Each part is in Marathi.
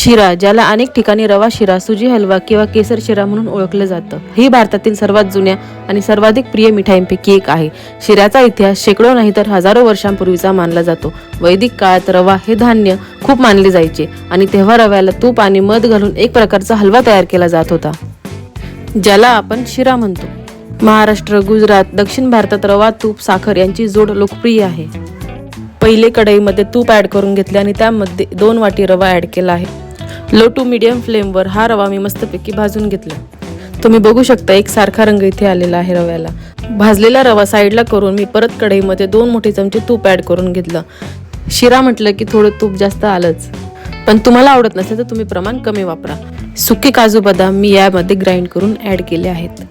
शिरा ज्याला अनेक ठिकाणी रवा शिरा सुजी हलवा किंवा केसर शिरा म्हणून ओळखलं जातं. ही भारतातील सर्वात जुन्या आणि सर्वाधिक प्रिय मिठाईंपैकी एक आहे. शिऱ्याचा इतिहास शेकडो नाही तर हजारो वर्षांपूर्वीचा मानला जातो. वैदिक काळात रवा हे धान्य खूप मानले जायचे आणि तेव्हा रव्याला तूप आणि मध घालून एक प्रकारचा हलवा तयार केला जात होता. ज्याला आपण शिरा म्हणतो. महाराष्ट्र गुजरात दक्षिण भारतात रवा तूप साखर यांची जोड लोकप्रिय आहे. पहिले कढईमध्ये तूप ॲड करून घेतले आणि त्यामध्ये दोन वाटी रवा ॲड केला आहे. लो टू मिडियम फ्लेमवर हा रवा मी मस्तपैकी भाजून घेतला. तुम्ही बघू शकता एक सारखा रंग इथे आलेला आहे रव्याला. भाजलेला रवा साईडला करून मी परत कढईमध्ये दोन मोठे चमचे तूप ॲड करून घेतलं. शिरा म्हटलं की थोडं तूप जास्त आलंच. पण तुम्हाला आवडत नसेल तर तुम्ही प्रमाण कमी वापरा. सुके काजू बदाम मी यामध्ये ग्राइंड करून ॲड केले आहेत.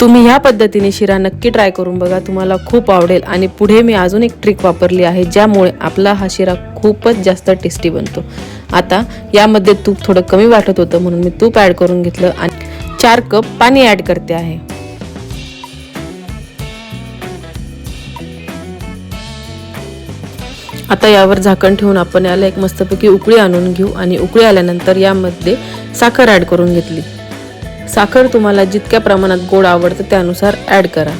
तुम्ही ह्या पद्धतीने शिरा नक्की ट्राय करून बघा. तुम्हाला खूप आवडेल. आणि पुढे मी अजून एक ट्रिक वापरली आहे ज्यामुळे आपला हा शिरा खूपच जास्त टेस्टी बनतो. आता यामध्ये तूप थोडं कमी वाटत होतं म्हणून मी तूप ॲड करून घेतलं आणि चार कप पाणी ॲड करते आहे. आता यावर झाकण ठेवून आपण याला एक मस्तपैकी उकळी आणून घेऊ आणि उकळी आल्यानंतर यामध्ये साखर ॲड करून घेतली. साखर तुम्हाला जितक्या प्रमाणात गोड आवडतं त्यानुसार ॲड करा.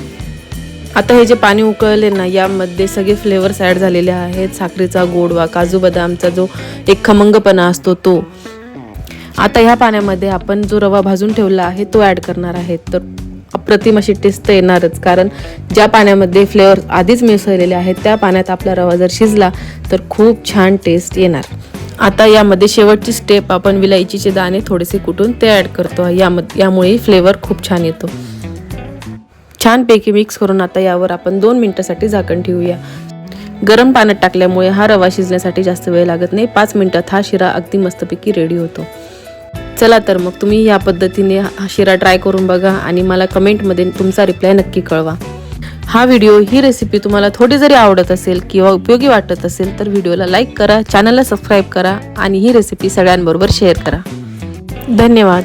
आता हे जे पाणी उकळले ना यामध्ये सगळे फ्लेवर्स ॲड झालेले आहेत. साखरेचा गोडवा काजू बदामचा जो एक खमंगपणा असतो तो. आता ह्या पाण्यामध्ये आपण जो रवा भाजून ठेवला आहे तो ॲड करणार आहे तर अप्रतिम अशी टेस्ट येणारच. कारण ज्या पाण्यामध्ये फ्लेवर आधीच मिसळलेले आहेत त्या पाण्यात आपला रवा जर शिजला तर खूप छान टेस्ट येणार. आता यामध्ये शेवटची स्टेप आपण विलायचीचे दाणे थोडेसे कुटून ते ॲड करतो. यामध्ये यामुळे फ्लेवर खूप छान येतो. छानपैकी मिक्स करून आता यावर आपण दोन मिनटासाठी झाकण ठेवूया. गरम पाण्यात टाकल्यामुळे हा रवा शिजण्यासाठी जास्त वेळ लागत नाही. पाच मिनिटात हा शिरा अगदी मस्तपैकी रेडी होतो. चला तर मग तुम्ही या पद्धतीने हा शिरा ट्राय करून बघा आणि मला कमेंटमध्ये तुमचा रिप्लाय नक्की कळवा. हा व्हिडिओ ही रेसिपी तुम्हाला थोडी जरी आवडत असेल किंवा उपयोगी वाटत असेल तर व्हिडिओला लाईक करा चॅनलला सबस्क्राईब करा आणि ही रेसिपी सगळ्यांबरोबर शेअर करा. धन्यवाद.